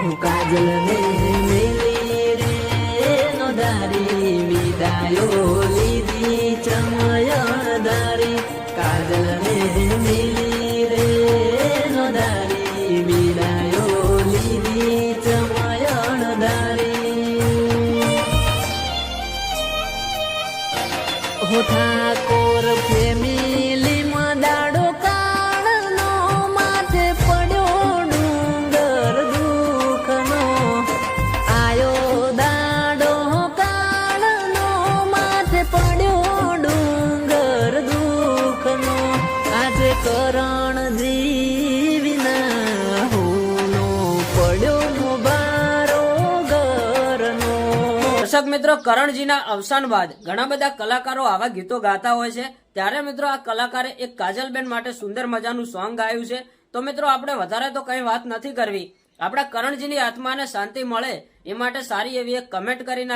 હું કાજલ ને મેલી રે નોધારી વિદાયો લીધી ચમયણધારી કાજલ ને મેલી રે વિદાયો ચમયણધારી હું ઠાકોર કરણ જીવના હોનો પડ્યો દર્શક મિત્રો, કરણજીના અવસાન બાદ ઘણા બધા કલાકારો આવા ગીતો ગાતા હોય છે. ત્યારે મિત્રો, આ કલાકારે એક કાજલબેન માટે સુંદર મજાનું સોંગ ગાયું છે. તો મિત્રો, આપણે વધારે તો કઈ વાત નથી કરવી. આપણા કરણજીની આત્માને શાંતિ મળે એ માટે સારી એવી એક કમેન્ટ કરીને